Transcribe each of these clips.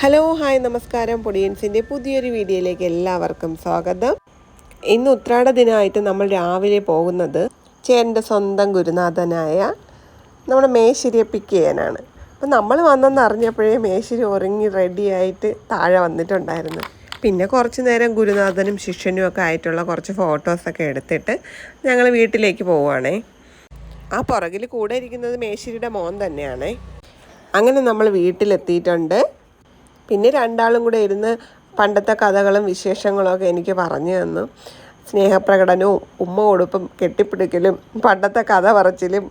Hello hi നമസ്കാരം. പൊടിയൻസിന്റെ പുതിയൊരു വീഡിയോയിലേക്ക് എല്ലാവർക്കും സ്വാഗതം. ഇന്ന് ഉത്രാട ദിനമായിട്ട് നമ്മൾ രാവിലെ പോകുന്നത് ചേട്ടന്റെ സ്വന്തം ഗുരുനാഥനായ നമ്മുടെ മേശ്ശേരിയെ പിക്ക് ചെയ്യാനാണ്. അപ്പം നമ്മൾ വന്നെന്ന് അറിഞ്ഞപ്പോഴേ മേശ്ശേരി ഉറങ്ങി റെഡിയായിട്ട് താഴെ വന്നിട്ടുണ്ടായിരുന്നു. പിന്നെ കുറച്ച് നേരം ഗുരുനാഥനും ശിഷ്യനും ഒക്കെ ആയിട്ടുള്ള കുറച്ച് ഫോട്ടോസൊക്കെ എടുത്തിട്ട് ഞങ്ങൾ വീട്ടിലേക്ക് പോവുകയാണേ. ആ പുറകിൽ കൂടെ ഇരിക്കുന്നത് മേശ്ശേരിയുടെ മോൻ തന്നെയാണേ. അങ്ങനെ നമ്മൾ വീട്ടിലെത്തിയിട്ടുണ്ട്. പിന്നെ രണ്ടാളും കൂടെ ഇരുന്ന് പണ്ടത്തെ കഥകളും വിശേഷങ്ങളും ഒക്കെ എനിക്ക് പറഞ്ഞു തന്നു. സ്നേഹപ്രകടനവും ഉമ്മ കൊടുപ്പും കെട്ടിപ്പിടിക്കലും പണ്ടത്തെ കഥ പറച്ചിലും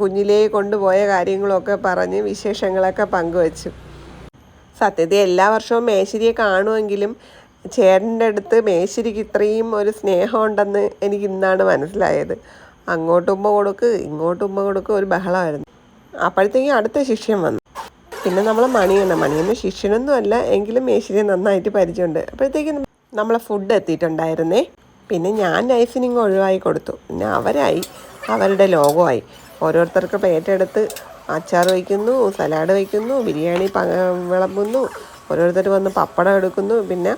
കുഞ്ഞിലേ കൊണ്ടുപോയ കാര്യങ്ങളൊക്കെ പറഞ്ഞ് വിശേഷങ്ങളൊക്കെ പങ്കുവച്ചു. സത്യത്തിൽ എല്ലാ വർഷവും മേശരിയെ കാണുമെങ്കിലും ചേട്ടന്റെ അടുത്ത് മേശരിക്ക് ഇത്രയും ഒരു സ്നേഹമുണ്ടെന്ന് എനിക്ക് ഇന്നാണ് മനസ്സിലായത്. അങ്ങോട്ട് ഉമ്മ കൊടുക്ക് ഇങ്ങോട്ട് കൊടുക്ക് ഒരു ബഹളമായിരുന്നു. അപ്പോഴത്തേക്കും അടുത്ത ശിഷ്യൻ വന്നു. പിന്നെ നമ്മൾ മണിയണ്ണ മണിയണ്ണ ശിഷ്യനൊന്നും അല്ല എങ്കിലും മേശിനെ നന്നായിട്ട് പരിചയമുണ്ട്. അപ്പോഴത്തേക്കും നമ്മളെ ഫുഡ് എത്തിയിട്ടുണ്ടായിരുന്നേ. പിന്നെ ഞാൻ നൈസിനിങ് ഒഴിവായി കൊടുത്തു. പിന്നെ അവരായി. അവരുടെ ലോകമായി ഓരോരുത്തർക്ക് പേറ്റെടുത്ത് അച്ചാർ വയ്ക്കുന്നു സലാഡ് വയ്ക്കുന്നു ബിരിയാണി പ വിളമ്പുന്നു. ഓരോരുത്തർ വന്ന് പപ്പടം എടുക്കുന്നു. പിന്നെ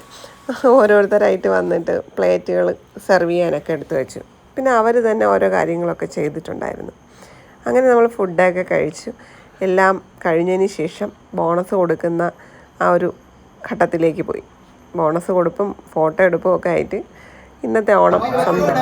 ഓരോരുത്തരായിട്ട് വന്നിട്ട് പ്ലേറ്റുകൾ സെർവ് ചെയ്യാനൊക്കെ എടുത്തു വെച്ചു. പിന്നെ അവർ തന്നെ ഓരോ കാര്യങ്ങളൊക്കെ ചെയ്തിട്ടുണ്ടായിരുന്നു. അങ്ങനെ നമ്മൾ ഫുഡൊക്കെ കഴിച്ചു. എല്ലാം കഴിഞ്ഞതിന് ശേഷം ബോണസ് കൊടുക്കുന്ന ആ ഒരു ഘട്ടത്തിലേക്ക് പോയി. ബോണസ് കൊടുപ്പും ഫോട്ടോ എടുപ്പും ഒക്കെ ആയിട്ട് ഇന്നത്തെ ഓണം സംഭവം.